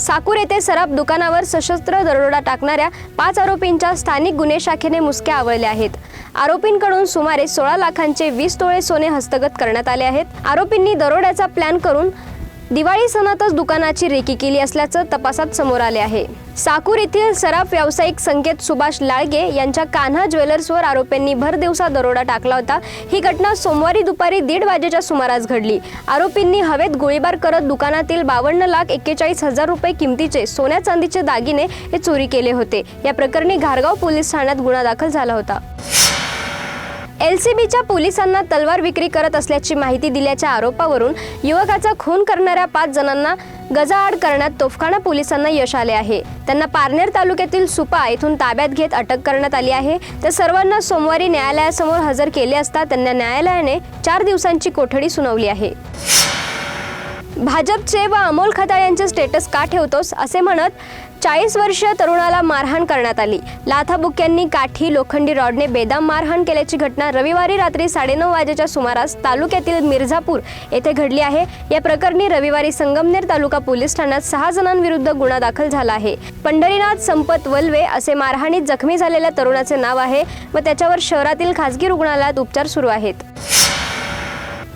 साकूर येथे सराफ दुकानावर सशस्त्र दरोडा टाकणाऱ्या पाच आरोपींच्या स्थानिक गुन्हे शाखेने मुसक्या आवळल्या आहेत. आरोपींकडून सुमारे सोळा लाखांचे वीस तोळे सोने हस्तगत करण्यात आले आहेत. आरोपींनी दरोड्याचा प्लॅन करून दिवाळी सणातच दुकानाची रेकी केली असल्याचं तपासात समोर आले आहे. साकूर येथील सराफ व्यावसायिक संकेत सुभाष लाळगे यांच्या कान्हा ज्वेलर्सवर आरोपींनी भर दिवसा दरोडा टाकला होता. ही घटना सोमवारी दुपारी दीड वाजेच्या सुमारास घडली. आरोपींनी हवेत गोळीबार करत दुकानातील बावन्न लाख एक्केचाळीस हजार रुपये किमतीचे सोन्या चांदीचे दागिने हे चोरी केले होते. या प्रकरणी घारगाव पोलीस ठाण्यात गुन्हा दाखल झाला होता. एलसीबीच्या पोलिसांना तलवार विक्री करत असल्याची माहिती दिल्याच्या आरोपावरून युवकाचा खून करणाऱ्या पाच जणांना गजाआड करण्यात तोफखाना पोलिसांना यश आले आहे. त्यांना पारनेर तालुक्यातील सुपा येथून ताब्यात घेत अटक करण्यात आली आहे. त्या सर्वांना सोमवारी न्यायालयासमोर हजर केले असता त्यांना न्यायालयाने चार दिवसांची कोठडी सुनावली आहे. भाजपचे व अमोल खताळ यांचे स्टेटस का ठेवतोस? असे म्हणत चाळीस वर्षीय तरुणाला मारहाण करण्यात आली. लाथाबुक्यांनी काठी लोखंडी रॉडने बेदाम मारहाण केल्याची घटना रविवारी रात्री साडेनऊ वाजेच्या सुमारास तालुक्यातील मिर्झापूर येथे घडली आहे. या प्रकरणी रविवारी संगमनेर तालुका पोलीस ठाण्यात सहा जणांविरुद्ध गुन्हा दाखल झाला आहे. पंढरीनाथ संपत वल्वे असे मारहाणीत जखमी झालेल्या तरुणाचे नाव आहे व त्याच्यावर शहरातील खासगी रुग्णालयात उपचार सुरू आहेत.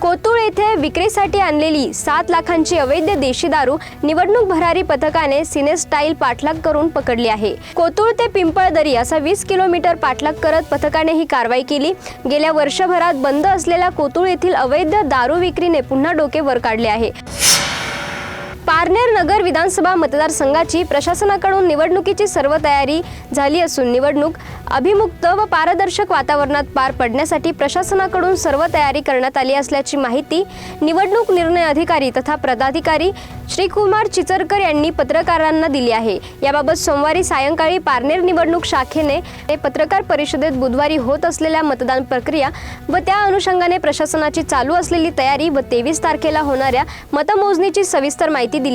कोतुळ येथे विक्रीसाठी आणलेली सात लाखांची अवैध देशी दारू निवडणूक भरारी पथकाने सिनेस्टाईल पाठलाग करून पकडली आहे. कोतुळ ते पिंपळदरी असा वीस किलोमीटर पाठलाग करत पथकाने ही कारवाई केली. गेल्या वर्षभरात बंद असलेल्या कोतुळ येथील अवैध दारू विक्रीने पुन्हा डोके वर काढले आहे. पारनेर नगर विधानसभा मतदारसंघाची प्रशासनाकडून निवडणुकीची सर्व तयारी झाली असून निवडणूक अभिमुक्त व पारदर्शक वातावरणात पार पडण्यासाठी प्रशासनाकडून सर्व तयारी करण्यात आली असल्याची माहिती निवडणूक निर्णय अधिकारी तथा पदाधिकारी श्रीकुमार चिचरकर यांनी पत्रकारांना दिली आहे. याबाबत सोमवारी सायंकाळी पारनेर निवडणूक शाखेने पत्रकार परिषदेत बुधवारी होत असलेल्या मतदान प्रक्रिया व त्या अनुषंगाने प्रशासनाची चालू असलेली तयारी व तेवीस तारखेला होणाऱ्या मतमोजणीची सविस्तर माहिती दिली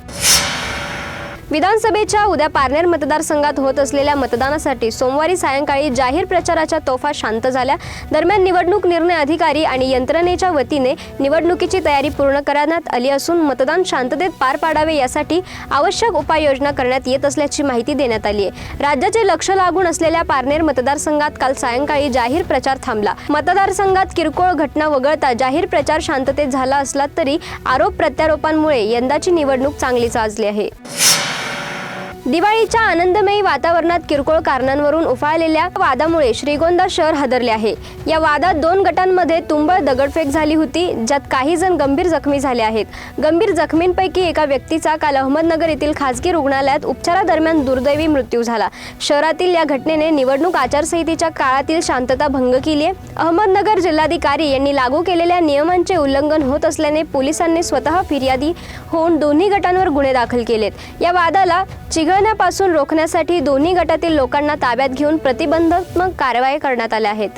विधानसभेच्या उद्या पारनेर मतदारसंघात होत असलेल्या मतदानासाठी सोमवारी सायंकाळी जाहीर प्रचाराच्या तोफा शांत झाल्या. दरम्यान निवडणूक निर्णय अधिकारी आणि यंत्रणेच्या वतीने निवडणुकीची तयारी पूर्ण करण्यात आली असून मतदान शांततेत पार पाडावे यासाठी आवश्यक उपाययोजना करण्यात येत असल्याची माहिती देण्यात आली आहे. राज्याचे लक्ष लागून असलेल्या पारनेर मतदारसंघात काल सायंकाळी जाहीर प्रचार थांबला. मतदारसंघात किरकोळ घटना वगळता जाहीर प्रचार शांततेत झाला असला तरी आरोप प्रत्यारोपांमुळे यंदाची निवडणूक चांगली साजली आहे. दिवाळीच्या आनंदमयी वातावरणात किरकोळ कारणांवरून उफाळलेल्या वादामुळे श्रीगोंदा शहर हादरले आहे. या वादात दोन गटांमध्ये तुंबळ दगडफेक झाली होती ज्यात काही जण गंभीर जखमी झाले आहेत. गंभीर जखमींपैकी एका व्यक्तीचा काल अहमदनगर येथील खासगी रुग्णालयात उपचारादरम्यान दुर्दैवी मृत्यू झाला. शहरातील या घटनेने निवडणूक आचारसंहितेच्या काळातील शांतता भंग केली आहे. अहमदनगर जिल्हाधिकारी यांनी लागू केलेल्या नियमांचे उल्लंघन होत असल्याने पोलिसांनी स्वतः फिर्यादी होऊन दोन्ही गटांवर गुन्हे दाखल केलेत. या वादाला चिघळण्यापासून रोखण्यासाठी दोन्ही गटातील लोकांना ताब्यात घेऊन प्रतिबंधात्मक कारवाई करण्यात आल्या आहेत.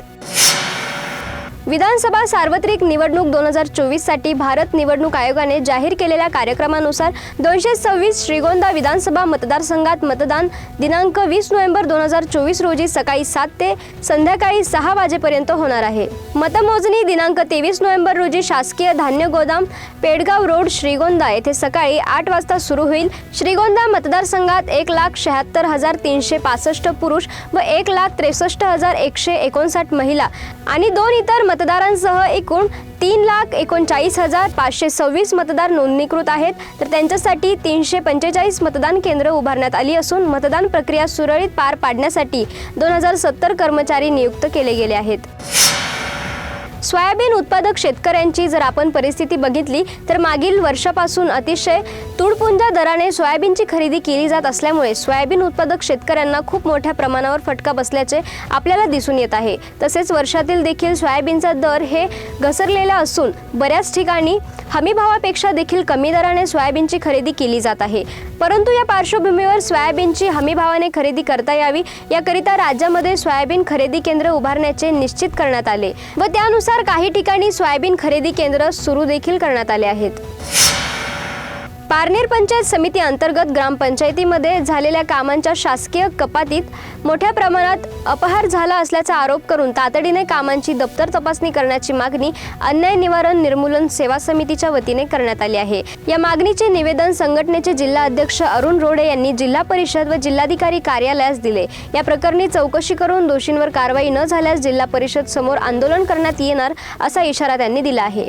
विधानसभा सार्वत्रिक निवडणूक दोन हजार चोवीससाठी भारत निवडणूक आयोगाने जाहीर केलेल्या कार्यक्रमानुसार दोनशे सव्वीस श्रीगोंदा विधानसभा मतदारसंघात मतदान दिनांक वीस नोव्हेंबर दोन हजार चोवीस रोजी सकाळी सात ते संध्याकाळी सहा वाजेपर्यंत होणार आहे. मतमोजणी दिनांक तेवीस नोव्हेंबर रोजी शासकीय धान्य गोदाम पेडगाव रोड श्रीगोंदा येथे सकाळी आठ वाजता सुरू होईल. श्रीगोंदा मतदारसंघात एक लाख शहात्तर हजार तीनशे पासष्ट पुरुष व एक लाख त्रेसष्ट हजार एकशे एकोणसाठ महिला आणि दोन इतर मतदारांसह एकूण तीन लाख एकोणचाळीस हजार पाचशे सव्वीस मतदार नोंदणीकृत आहेत. तर त्यांच्यासाठी तीनशे पंचेचाळीस मतदान केंद्र उभारण्यात आली असून मतदान प्रक्रिया सुरळीत पार पाडण्यासाठी दोन हजार सत्तर कर्मचारी नियुक्त केले गेले आहेत. सोयाबीन उत्पादक शेतकऱ्यांची जर आपण परिस्थिती बघितली तर मागील वर्षापासून अतिशय तुडपुंजा दराने सोयाबीनची खरेदी केली जात असल्यामुळे सोयाबीन उत्पादक शेतकऱ्यांना खूप मोठ्या प्रमाणावर फटका बसल्याचे आपल्याला दिसून येत आहे. तसेच वर्षातील देखील सोयाबीनचा दर हे घसरलेला असून बऱ्याच ठिकाणी हमीभावापेक्षा देखील कमी दराने सोयाबीनची खरेदी केली जात आहे. परंतु या पार्श्वभूमीवर सोयाबीनची हमीभावाने खरेदी करता यावी याकरिता राज्यामध्ये सोयाबीन खरेदी केंद्र उभारण्याचे निश्चित करण्यात आले व त्यानुसार त्यानुसार काही ठिकाणी सोयाबीन खरेदी केंद्र सुरू देखील करण्यात आले आहेत. पारनेर पंचायत समिती अंतर्गत ग्रामपंचायतीमध्ये झालेल्या कामांच्या शासकीय कपातीत मोठ्या प्रमाणात अपहार झाला असल्याचा आरोप करून तातडीने कामांची दप्तर तपासणी करण्याची मागणी अन्याय निवारण निर्मूलन सेवा समितीच्या वतीने करण्यात आली आहे. या मागणीचे निवेदन संघटनेचे जिल्हा अध्यक्ष अरुण रोडे यांनी जिल्हा परिषद व जिल्हाधिकारी कार्यालयास दिले. या प्रकरणी चौकशी करून दोषींवर कारवाई न झाल्यास जिल्हा परिषद समोर आंदोलन करण्यात येणार असा इशारा त्यांनी दिला आहे.